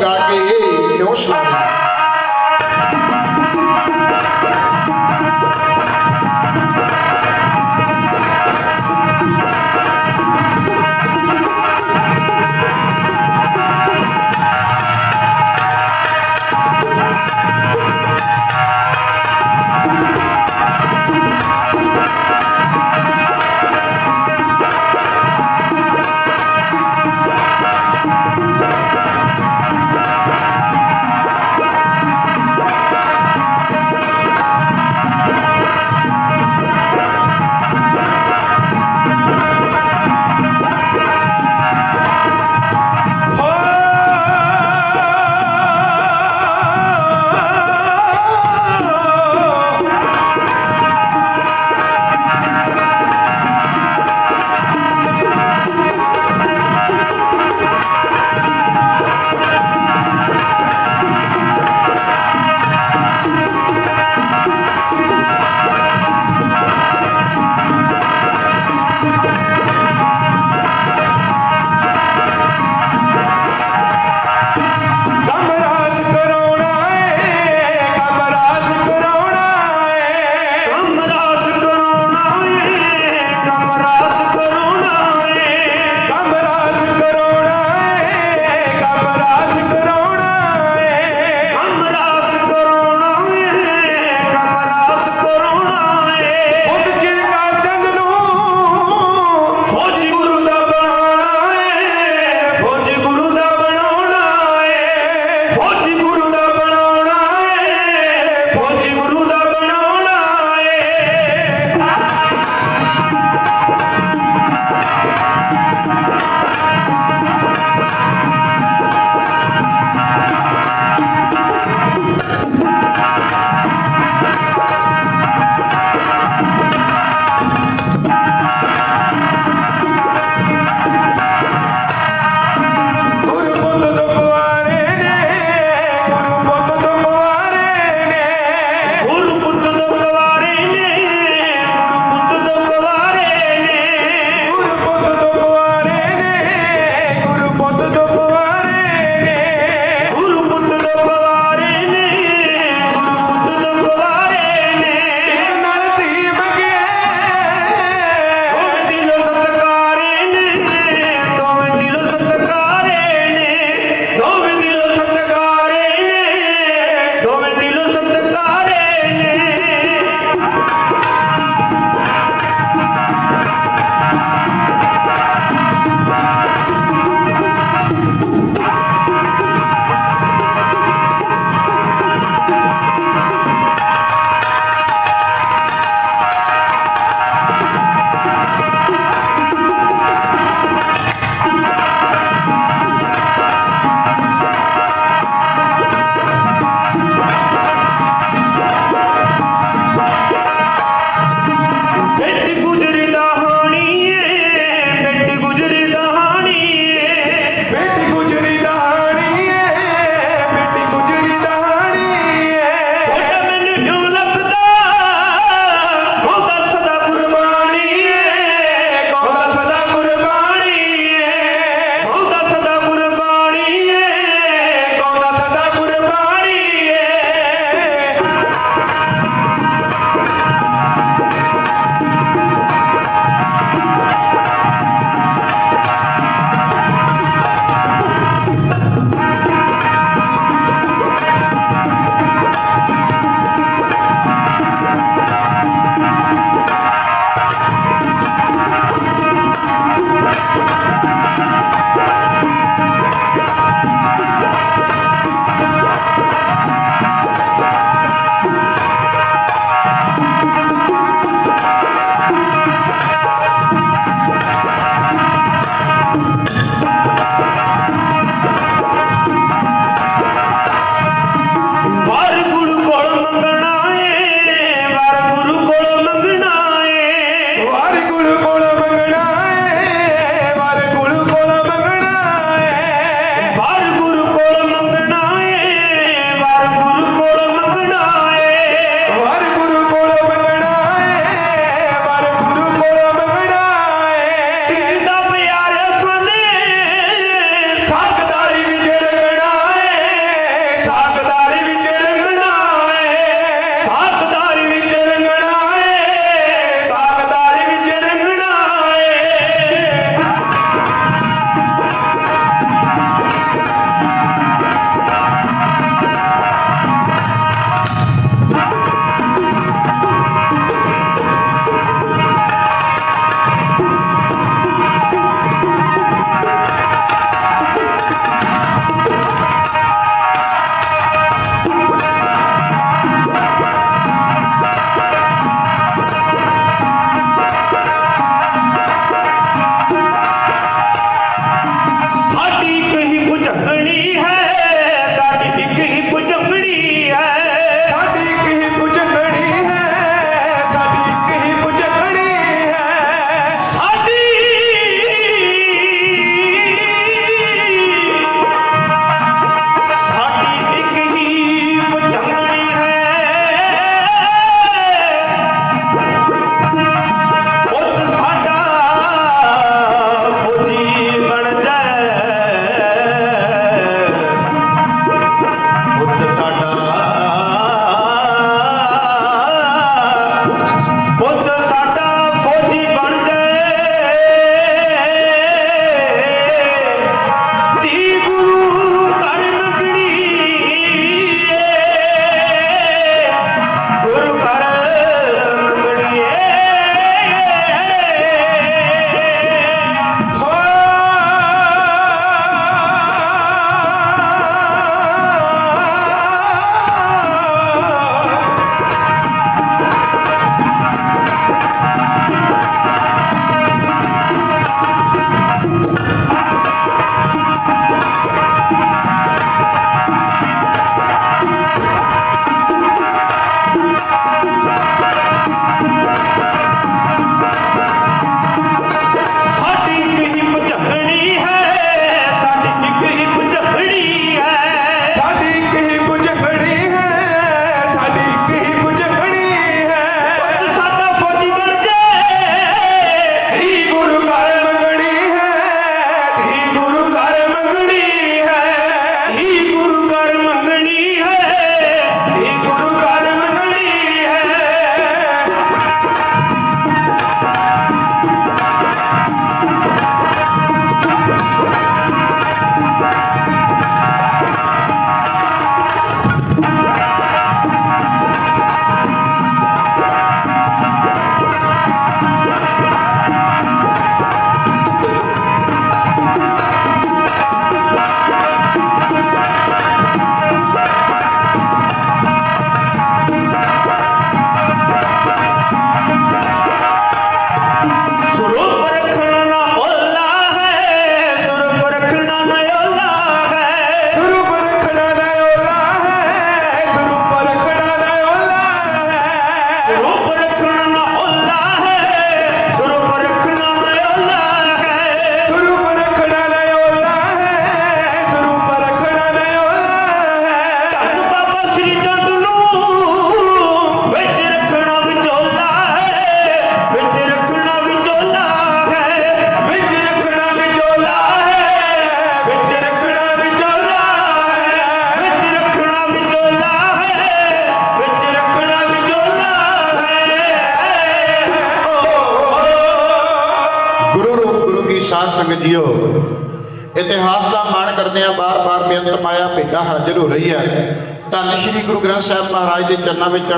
गा के दोष लगा ਸਾਧ ਸੰਗਤ ਜੀਓ, ਇਤਿਹਾਸ ਦਾ ਮਾਣ ਕਰਦਿਆਂ ਬਾਰ-ਬਾਰ ਬੇਅੰਤ ਮਾਇਆ ਭੇਟਾ ਹਾਜ਼ਰ ਹੋ ਰਹੀ ਹੈ। ਧੰਨ ਸ਼੍ਰੀ ਗੁਰੂ ਗ੍ਰੰਥ ਸਾਹਿਬ ਮਹਾਰਾਜ ਦੇ ਚਰਨਾਂ ਵਿੱਚ